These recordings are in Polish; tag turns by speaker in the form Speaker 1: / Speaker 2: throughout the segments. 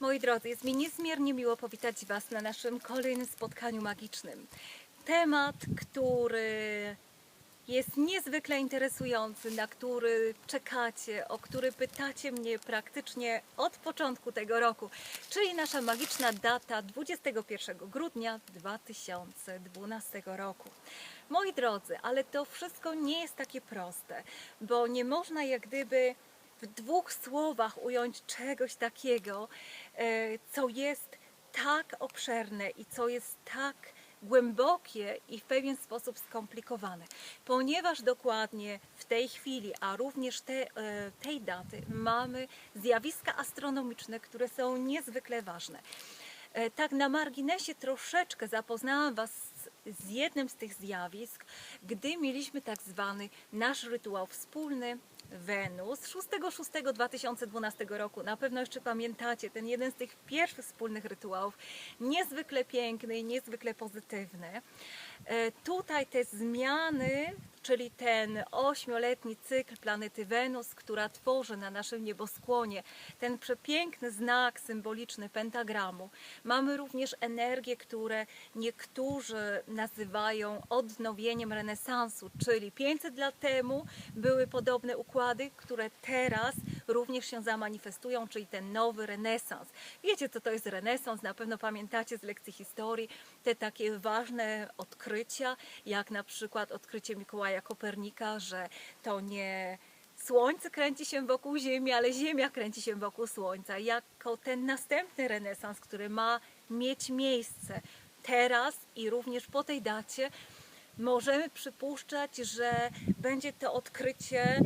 Speaker 1: Moi drodzy, jest mi niezmiernie miło powitać Was na naszym kolejnym spotkaniu magicznym. Temat, który jest niezwykle interesujący, na który czekacie, o który pytacie mnie praktycznie od początku tego roku, czyli nasza magiczna data 21 grudnia 2012 roku. Moi drodzy, ale to wszystko nie jest takie proste, bo nie można jak gdyby w dwóch słowach ująć czegoś takiego, e, co jest tak obszerne i co jest tak głębokie i w pewien sposób skomplikowane, ponieważ dokładnie w tej chwili, a również te, e, tej daty mamy zjawiska astronomiczne, które są niezwykle ważne. E, Tak na marginesie troszeczkę zapoznałam Was z- z jednym z tych zjawisk, gdy mieliśmy tak zwany nasz rytuał wspólny Wenus 6.6.2012 roku. Na pewno jeszcze pamiętacie ten jeden z tych pierwszych wspólnych rytuałów, niezwykle piękny i niezwykle pozytywny. E, Tutaj te zmiany, czyli ten ośmioletni cykl planety Wenus, która tworzy na naszym nieboskłonie ten przepiękny znak symboliczny pentagramu. Mamy również energie, które niektórzy nazywają odnowieniem renesansu, czyli 500 lat temu były podobne układy, które teraz również się zamanifestują, czyli ten nowy renesans. Wiecie, co to jest renesans? Na pewno pamiętacie z lekcji historii te takie ważne odkrycia, jak na przykład odkrycie Mikołaja Kopernika, że to nie Słońce kręci się wokół Ziemi, ale Ziemia kręci się wokół Słońca. Jako ten następny renesans, który ma mieć miejsce teraz i również po tej dacie, możemy przypuszczać, że będzie to odkrycie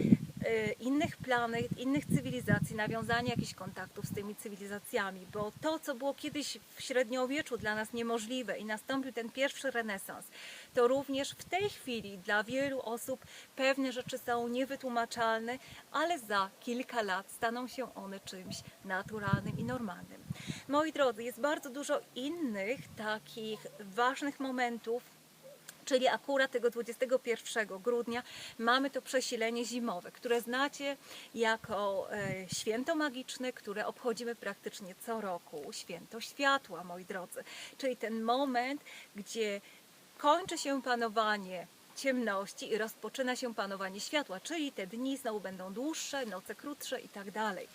Speaker 1: innych planet, innych cywilizacji, nawiązanie jakichś kontaktów z tymi cywilizacjami, bo to, co było kiedyś w średniowieczu dla nas niemożliwe i nastąpił ten pierwszy renesans, to również w tej chwili dla wielu osób pewne rzeczy są niewytłumaczalne, ale za kilka lat staną się one czymś naturalnym i normalnym. Moi drodzy, jest bardzo dużo innych takich ważnych momentów, Czyli akurat tego 21 grudnia mamy to przesilenie zimowe, które znacie jako e, święto magiczne, które obchodzimy praktycznie co roku. Święto światła, moi drodzy. Czyli ten moment, gdzie kończy się panowanie ciemności i rozpoczyna się panowanie światła, czyli te dni znowu będą dłuższe, noce krótsze i tak dalej.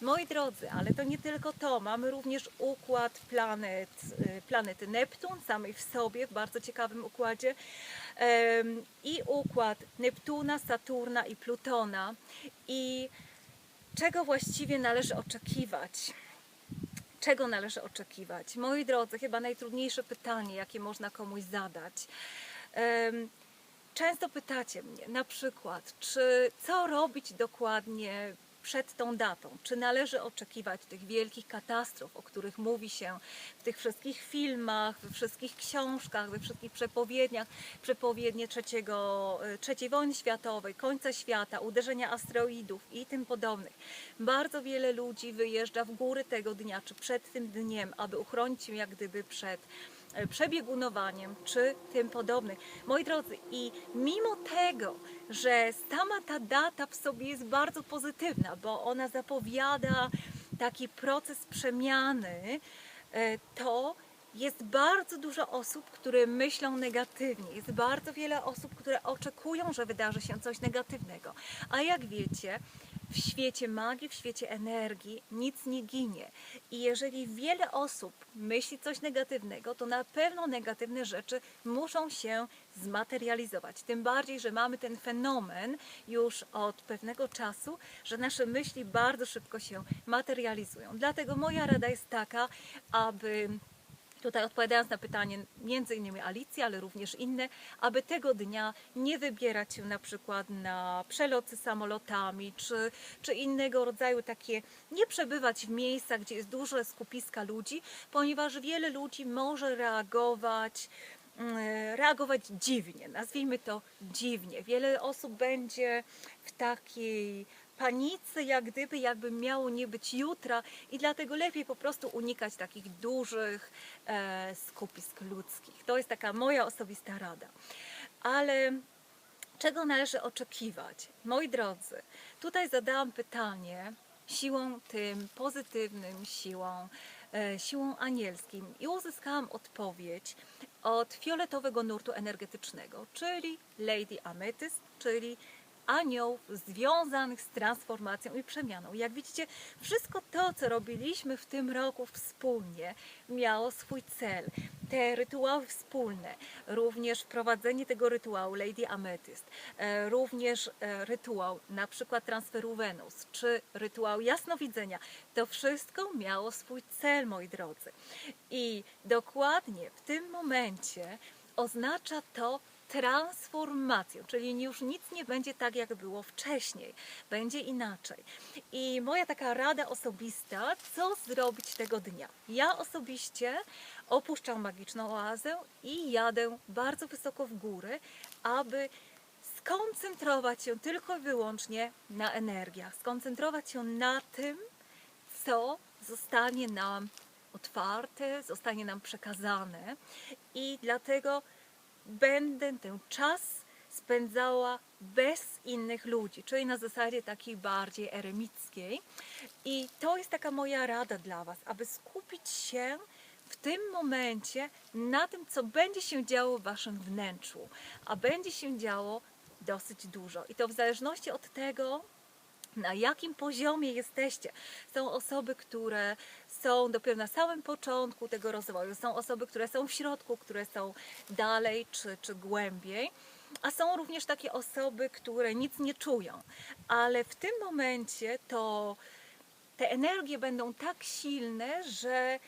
Speaker 1: Moi drodzy, ale to nie tylko to. Mamy również układ planet, y, planety Neptun, samej w sobie, w bardzo ciekawym układzie, i układ Neptuna, Saturna i Plutona. I czego właściwie należy oczekiwać? Czego należy oczekiwać? Moi drodzy, chyba najtrudniejsze pytanie, jakie można komuś zadać. Często pytacie mnie na przykład, czy co robić dokładnie przed tą datą? Czy należy oczekiwać tych wielkich katastrof, o których mówi się w tych wszystkich filmach, we wszystkich książkach, we wszystkich przepowiedniach, przepowiednie trzeciego, e, trzeciej wojny światowej, końca świata, uderzenia asteroidów i tym podobnych. Bardzo wiele ludzi wyjeżdża w góry tego dnia, czy przed tym dniem, aby uchronić się jak gdyby przed przebiegunowaniem czy tym podobnych. Moi drodzy, i mimo tego, że sama ta data w sobie jest bardzo pozytywna, bo ona zapowiada taki proces przemiany, e, to jest bardzo dużo osób, które myślą negatywnie. Jest bardzo wiele osób, które oczekują, że wydarzy się coś negatywnego. A jak wiecie, w świecie magii, w świecie energii nic nie ginie. I jeżeli wiele osób myśli coś negatywnego, to na pewno negatywne rzeczy muszą się zmaterializować. Tym bardziej, że mamy ten fenomen już od pewnego czasu, że nasze myśli bardzo szybko się materializują. Dlatego moja rada jest taka, aby Tutaj odpowiadając na pytanie między innymi Alicji, ale również inne, aby tego dnia nie wybierać się na przykład na przeloty samolotami, czy, czy innego rodzaju takie, nie przebywać w miejscach, gdzie jest duże skupiska ludzi, ponieważ wiele ludzi może reagować mm, reagować dziwnie, nazwijmy to dziwnie. Wiele osób będzie w takiej panice, jak gdyby jakby miało nie być jutra i dlatego lepiej po prostu unikać takich dużych e, skupisk ludzkich. To jest taka moja osobista rada. Ale czego należy oczekiwać? Moi drodzy, tutaj zadałam pytanie siłą tym pozytywnym, siłą, e, siłą anielskim. I uzyskałam odpowiedź od fioletowego nurtu energetycznego, czyli Lady Amethyst, czyli aniołów związanych z transformacją i przemianą. Jak widzicie, wszystko to, co robiliśmy w tym roku wspólnie, miało swój cel. Te rytuały wspólne, również wprowadzenie tego rytuału Lady Amethyst, e, również e, rytuał na przykład transferu Wenus, czy rytuał jasnowidzenia, to wszystko miało swój cel, moi drodzy. I dokładnie w tym momencie oznacza to transformację, czyli już nic nie będzie tak, jak było wcześniej, będzie inaczej. I moja taka rada osobista, co zrobić tego dnia. Ja osobiście opuszczam magiczną oazę i jadę bardzo wysoko w góry, aby skoncentrować się tylko i wyłącznie na energiach, skoncentrować się na tym, co zostanie nam otwarte, zostanie nam przekazane i dlatego będę ten czas spędzała bez innych ludzi, czyli na zasadzie takiej bardziej eremickiej. I to jest taka moja rada dla Was, aby skupić się w tym momencie na tym, co będzie się działo w Waszym wnętrzu, a będzie się działo dosyć dużo. I to w zależności od tego, na jakim poziomie jesteście. Są osoby, które są dopiero na samym początku tego rozwoju, są osoby, które są w środku, które są dalej czy, czy głębiej. A są również takie osoby, które nic nie czują, ale w tym momencie to te energie będą tak silne, że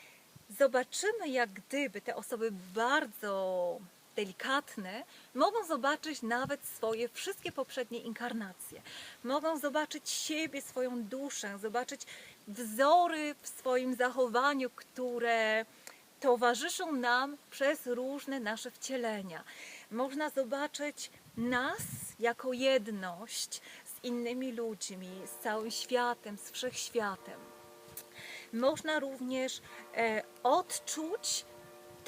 Speaker 1: zobaczymy, jak gdyby te osoby bardzo delikatne mogą zobaczyć nawet swoje wszystkie poprzednie inkarnacje. Mogą zobaczyć siebie, swoją duszę, zobaczyć wzory w swoim zachowaniu, które towarzyszą nam przez różne nasze wcielenia. Można zobaczyć nas jako jedność z innymi ludźmi, z całym światem, z wszechświatem. Można również e, odczuć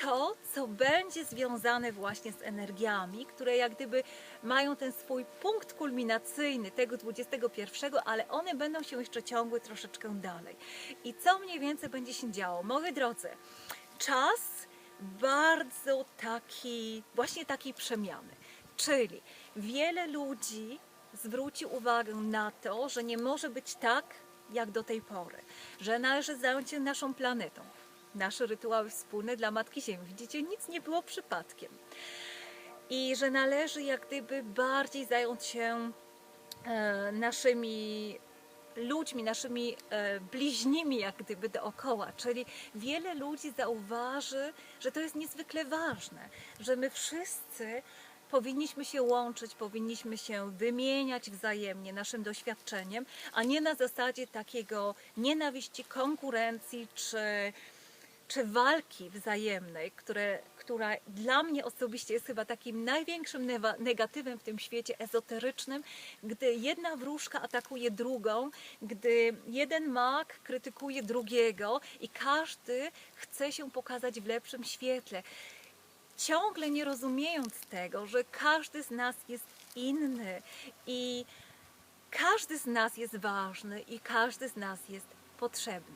Speaker 1: to, co będzie związane właśnie z energiami, które jak gdyby mają ten swój punkt kulminacyjny tego 21, ale one będą się jeszcze ciągły troszeczkę dalej. I co mniej więcej będzie się działo? Moi drodzy, czas bardzo taki, właśnie takiej przemiany. Czyli wiele ludzi zwróci uwagę na to, że nie może być tak, jak do tej pory, że należy zająć się naszą planetą, nasze rytuały wspólne dla Matki Ziemi. Widzicie, nic nie było przypadkiem. I że należy jak gdyby bardziej zająć się e, naszymi ludźmi, naszymi e, bliźnimi jak gdyby dookoła. Czyli wiele ludzi zauważy, że to jest niezwykle ważne, że my wszyscy powinniśmy się łączyć, powinniśmy się wymieniać wzajemnie naszym doświadczeniem, a nie na zasadzie takiego nienawiści, konkurencji czy czy walki wzajemnej, które, która dla mnie osobiście jest chyba takim największym negatywem w tym świecie ezoterycznym, gdy jedna wróżka atakuje drugą, gdy jeden mag krytykuje drugiego i każdy chce się pokazać w lepszym świetle. Ciągle nie rozumiejąc tego, że każdy z nas jest inny i każdy z nas jest ważny i każdy z nas jest potrzebny.